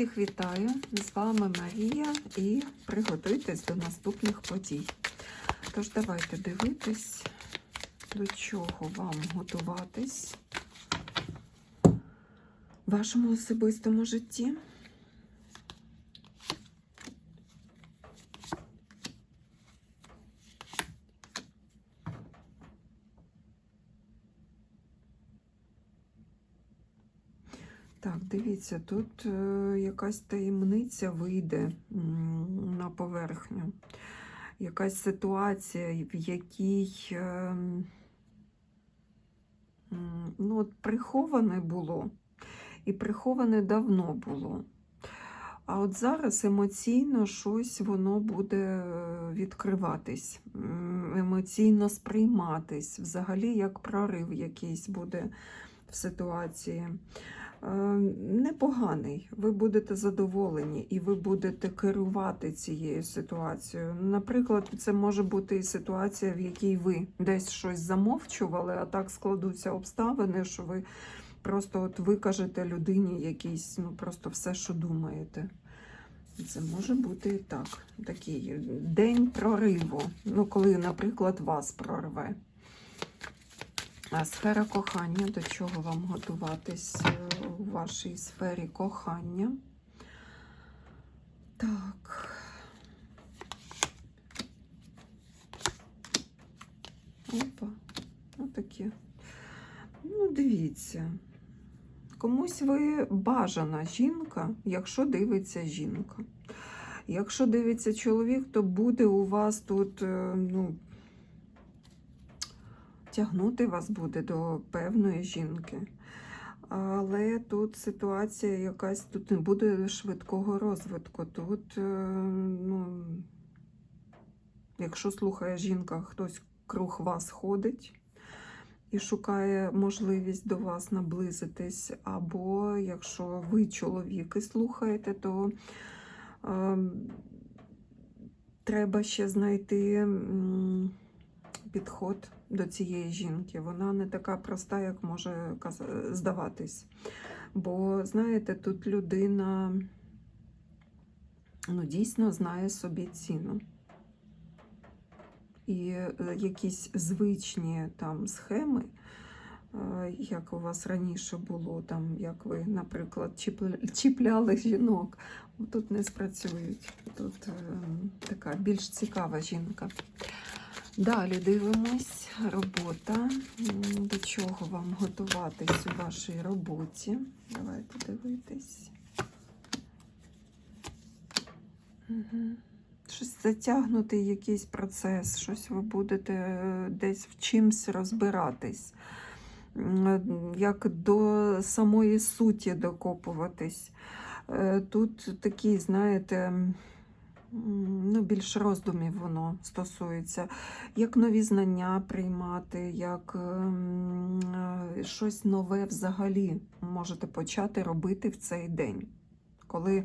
Всіх вітаю! З вами Марія і приготуйтесь до наступних подій. Тож давайте дивитись, до чого вам готуватись в вашому особистому житті. Так, дивіться, тут е, якась таємниця вийде на поверхню. Якась ситуація, в якій е, ну, от приховане було, і приховане давно було. А от зараз емоційно щось воно буде е, відкриватись, емоційно сприйматись, взагалі як прорив якийсь буде в ситуації. Е, непоганий. Ви будете задоволені і ви будете керувати цією ситуацією. Наприклад, це може бути і ситуація, в якій ви десь щось замовчували, а так складуться обставини, що ви просто от викажете людині якийсь, ну просто все, що думаєте. Це може бути і так. Такий день прориву. Ну, коли, наприклад, вас прорве. Сфера кохання, до чого вам готуватись е, у вашій сфері кохання? Так. Опа, отакі. Ну, дивіться. Комусь ви бажана жінка, якщо дивиться жінка. Якщо дивиться чоловік, то буде у вас тут, е, ну, тягнути вас буде до певної жінки. Але тут ситуація якась, тут не буде швидкого розвитку. Тут, е, ну, якщо слухає жінка, хтось круг вас ходить і шукає можливість до вас наблизитись, або якщо ви чоловік і слухаєте, то е, треба ще знайти м, підход до цієї жінки. Вона не така проста, як може здаватись. Бо, знаєте, тут людина ну, дійсно знає собі ціну. І е, якісь звичні там схеми, е, як у вас раніше було, там, як ви, наприклад, чіпля- чіпляли жінок, тут не спрацюють. Тут е, така більш цікава жінка. Далі дивимось робота. До чого вам готуватись у вашій роботі? Давайте дивитись. Щось затягнутий якийсь процес, щось ви будете е, десь в чимсь розбиратись, як до самої суті докопуватись. Е, Тут такий, знаєте, ну, більш роздумів воно стосується, як нові знання приймати, як ем, е, щось нове взагалі можете почати робити в цей день. Коли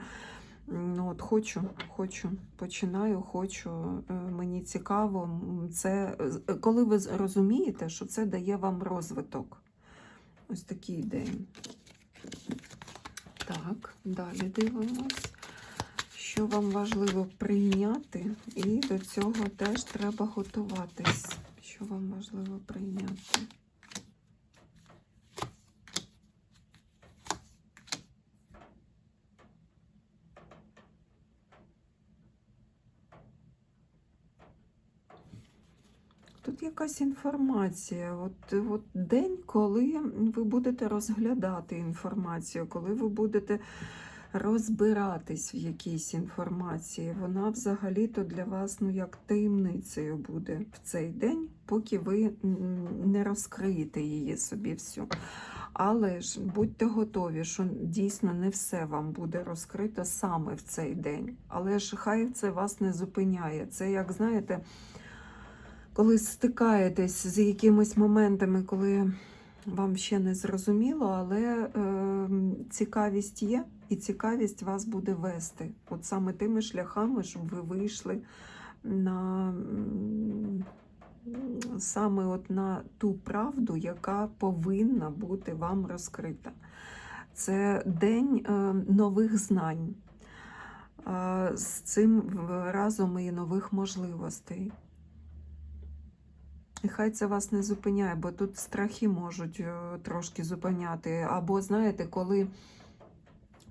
ну, от хочу, хочу, починаю, хочу, е, мені цікаво, це е, коли ви розумієте, що це дає вам розвиток. Ось такий день. Так, далі дивимось що вам важливо прийняти, і до цього теж треба готуватись. Що вам важливо прийняти? Тут якась інформація. От, от день, коли ви будете розглядати інформацію, коли ви будете розбиратись в якійсь інформації. Вона взагалі-то для вас ну, як таємницею буде в цей день, поки ви не розкриєте її собі всю. Але ж будьте готові, що дійсно не все вам буде розкрито саме в цей день. Але ж хай це вас не зупиняє. Це, як знаєте, коли стикаєтесь з якимись моментами, коли вам ще не зрозуміло, але е, цікавість є, і цікавість вас буде вести. От саме тими шляхами, щоб ви вийшли на саме от на ту правду, яка повинна бути вам розкрита. Це день е, нових знань. З цим разом і нових можливостей. І хай це вас не зупиняє, бо тут страхи можуть е, трошки зупиняти. Або, знаєте, коли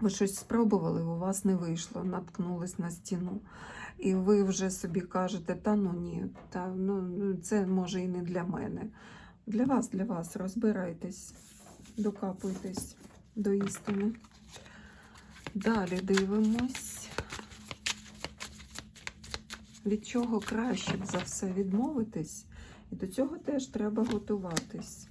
ви щось спробували, у вас не вийшло, наткнулись на стіну. І ви вже собі кажете, та ну ні, та, ну, ну, це може і не для мене. Для вас, для вас, розбирайтесь, докапуйтесь до істини. Далі дивимось. Від чого краще б за все відмовитись, і до цього теж треба готуватись.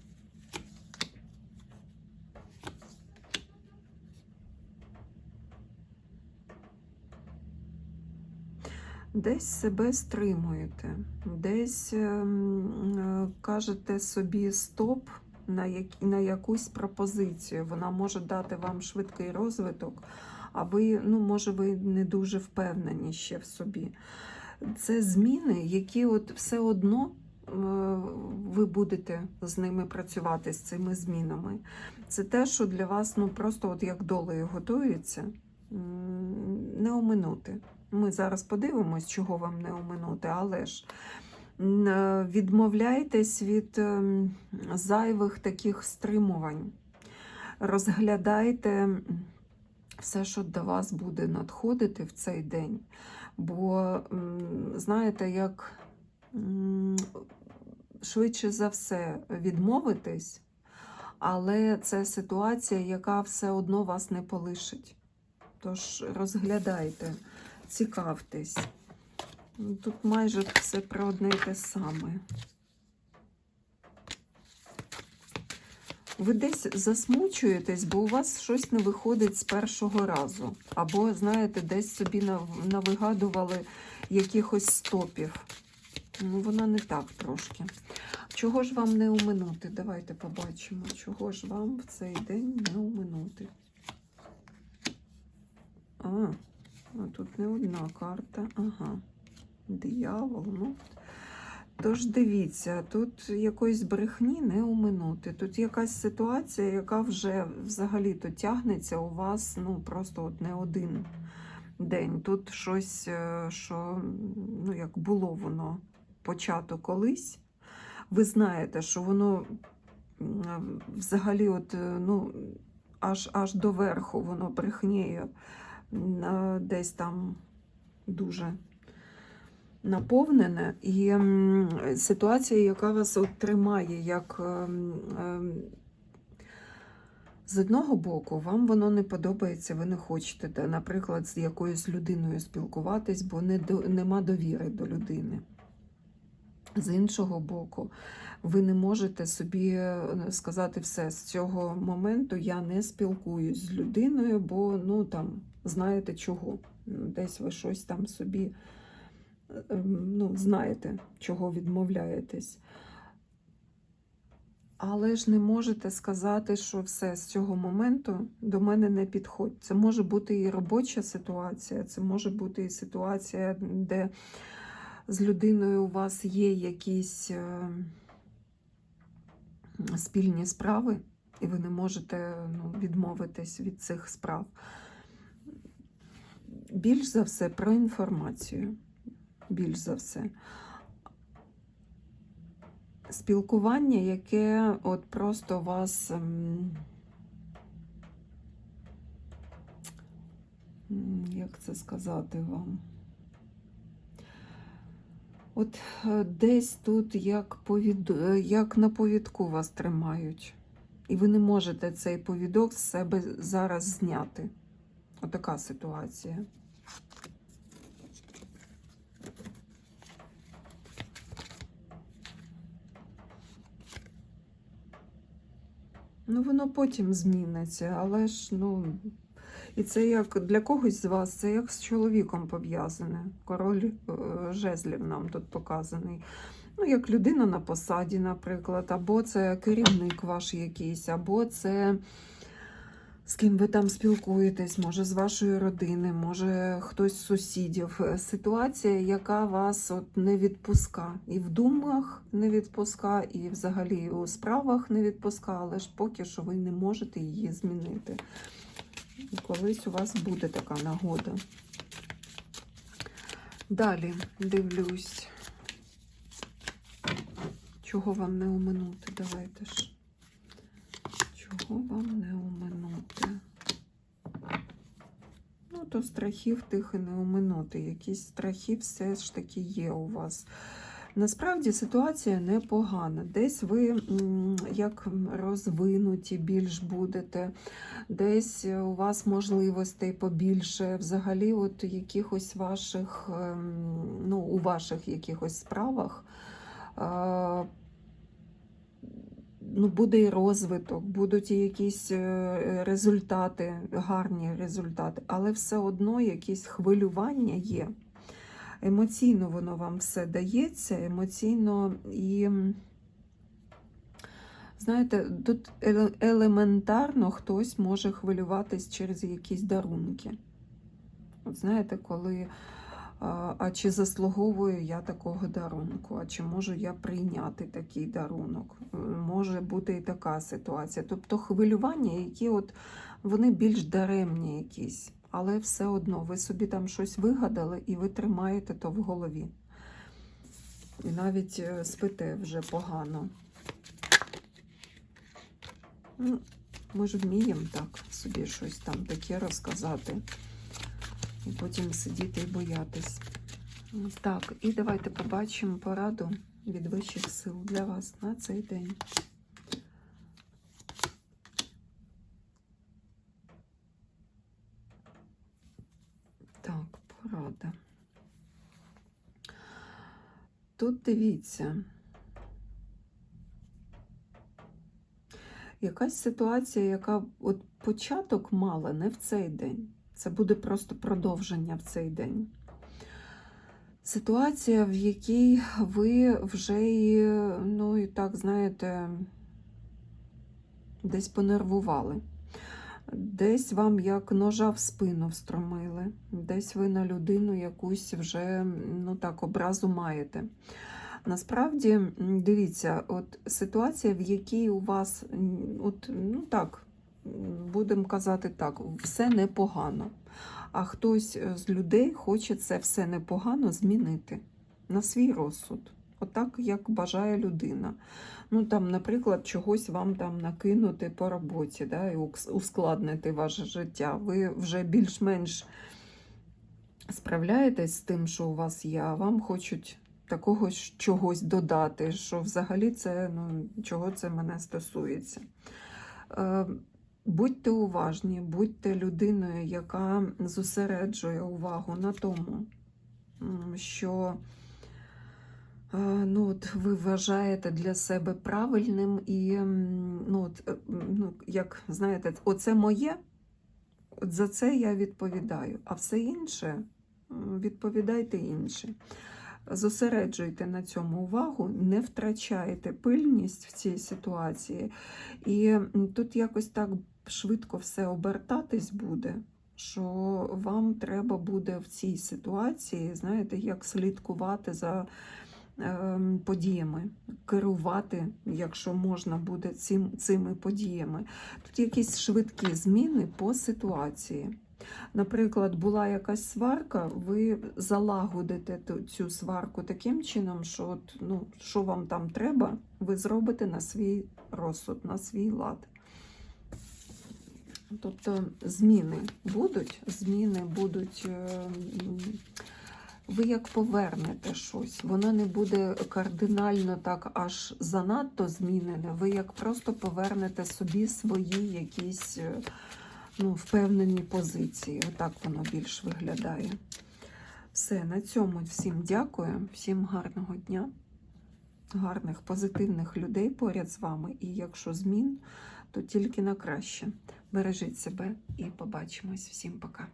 Десь себе стримуєте, десь ем, е, кажете собі стоп на, як, на якусь пропозицію. Вона може дати вам швидкий розвиток, а ви, ну, може, ви не дуже впевнені ще в собі. Це зміни, які от все одно е, ви будете з ними працювати, з цими змінами. Це те, що для вас ну, просто от як долею готується, не оминути. Ми зараз подивимось, чого вам не оминути, але ж е, відмовляйтесь від ем, зайвих таких стримувань. Розглядайте все, що до вас буде надходити в цей день. Бо, знаєте, як швидше за все відмовитись, але це ситуація, яка все одно вас не полишить. Тож розглядайте, цікавтесь. Тут майже все про одне і те саме. Ви десь засмучуєтесь, бо у вас щось не виходить з першого разу. Або, знаєте, десь собі навигадували якихось стопів. Ну, вона не так трошки. Чого ж вам не оминути? Давайте побачимо, чого ж вам в цей день не оминути. А, а тут не одна карта. Ага. Диявол, ну. Тож дивіться, тут якоїсь брехні не оминути. Тут якась ситуація, яка вже взагалі-то тягнеться у вас ну, просто от не один день. Тут щось, е, що ну, як було воно почато колись. Ви знаєте, що воно взагалі от, е, ну, аж, аж до верху воно брехнеє десь там дуже наповнене, і ситуація, яка вас от тримає, як ем, ем, з одного боку, вам воно не подобається, ви не хочете, наприклад, з якоюсь людиною спілкуватись, бо не до, нема довіри до людини. З іншого боку, ви не можете собі е, сказати все з цього моменту я не спілкуюсь з людиною, бо ну там знаєте чого. Десь ви щось там собі ем, ну, знаєте, чого відмовляєтесь. Але ж не можете сказати, що все з цього моменту до мене не підходь. Це може бути і робоча ситуація, це може бути і ситуація, де з людиною у вас є якісь е, спільні справи, і ви не можете ну, відмовитись від цих справ. Більш за все про інформацію. Більш за все. Спілкування, яке от просто вас. ем, Як це сказати вам? От е, десь тут як, повід... е, як на повідку вас тримають. І ви не можете цей повідок з себе зараз зняти. Отака ситуація. Ну, воно потім зміниться, але ж, ну, і це як для когось з вас, це як з чоловіком пов'язане. Король е, жезлів нам тут показаний. Ну, як людина на посаді, наприклад, або це керівник ваш якийсь, або це з ким ви там спілкуєтесь, може з вашої родини, може хтось з сусідів. Е, Ситуація, яка вас от не відпуска. І в думах не відпуска, і взагалі у справах не відпуска, але ж поки що ви не можете її змінити. І колись у вас буде така нагода. Далі дивлюсь. Чого вам не оминути? Давайте ж. Чого вам не оминути? Ну, то страхів тих і не оминути. Якісь страхи все ж таки є у вас. Насправді ситуація непогана. Десь ви як розвинуті більш будете, десь у вас можливостей побільше, взагалі, от якихось ваших, ем, ну, у ваших якихось справах. Е, Ну, буде і розвиток, будуть і якісь е, результати, гарні результати, але все одно якісь хвилювання є. Емоційно воно вам все дається, емоційно і, знаєте, тут елементарно хтось може хвилюватись через якісь дарунки. От знаєте, коли а, чи заслуговую я такого дарунку, а чи можу я прийняти такий дарунок? Е, Може бути і така ситуація. Тобто хвилювання, які от вони більш даремні якісь, але все одно ви собі там щось вигадали і ви тримаєте то в голові. І навіть е, спите вже погано. Ну, ми ж вміємо так собі щось там таке розказати. І потім сидіти і боятись. Так, і давайте побачимо пораду від вищих сил для вас на цей день. Так, порада. Тут дивіться. Якась ситуація, яка от початок мала не в цей день. Це буде просто продовження в цей день. Ситуація, в якій ви вже ну і так, знаєте, десь понервували. Десь вам як ножа в спину встромили, десь ви на людину якусь вже ну так, образу маєте. Насправді, дивіться, от ситуація, в якій у вас, от, ну так, будемо казати так, все непогано. А хтось е, з людей хоче це все непогано змінити на свій розсуд. Отак, як бажає людина. Ну, там, наприклад, чогось вам там накинути по роботі, да, і ускладнити ваше життя. Ви вже більш-менш справляєтесь з тим, що у вас є, а вам хочуть такого чогось додати, що взагалі це, ну, чого це мене стосується. Будьте уважні, будьте людиною, яка зосереджує увагу на тому, що е, ну, от ви вважаєте для себе правильним і, ну, от, е, ну, як знаєте, оце моє, от за це я відповідаю, а все інше відповідайте інші. Зосереджуйте на цьому увагу, не втрачайте пильність в цій ситуації. І тут якось так швидко все обертатись буде, що вам треба буде в цій ситуації, знаєте, як слідкувати за ем, подіями, керувати, якщо можна буде цим, цими подіями. Тут якісь швидкі зміни по ситуації. Наприклад, була якась сварка, ви залагодите цю сварку таким чином, що от, ну, що вам там треба, ви зробите на свій розсуд, на свій лад. Тобто зміни будуть, зміни будуть. е, Ви як повернете щось, воно не буде кардинально так аж занадто змінене. Ви як просто повернете собі свої якісь е, ну, впевнені позиції. Отак воно більш виглядає. Все, на цьому всім дякую, всім гарного дня, гарних, позитивних людей поряд з вами. І якщо змін, то тільки на краще. Бережіть себе і побачимось. Всім пока.